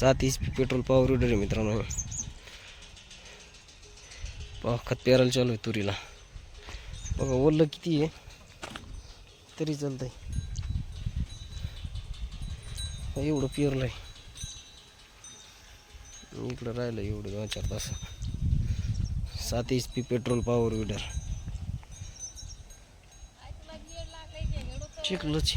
सात H P petrol power weeder आहे मित्रांनो. पहा खत पेरायला चालू आहे तुरीला. बघा ओलं किती आहे? तरी चालतं आहे एवढं पेरलं आहे इकडं राहिलं एवढं दोन चार तास. सात H P petrol power weeder चिखलच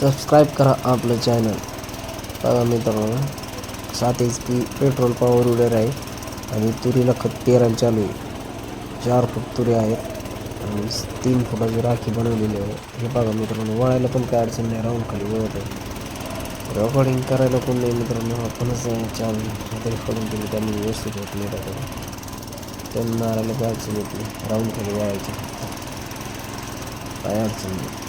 subscribe करा आपलं चॅनल। बघा मित्रांनो सात H P petrol power weeder आहे आणि तुरीला खत पेरायला चालू। चार फूट तुरी आहेत आणि तीन फुटाची राखी बनवलेली आहे हे बघा मित्रांनो वळायला अडचण नाही राहून खाली वळत रेकॉर्डिंग करायला कोण नाही मित्रांनो चालू त्यांनी व्यवस्थित होत नाही काय अडचण येत नाही खाली वळायची अडचण नाही।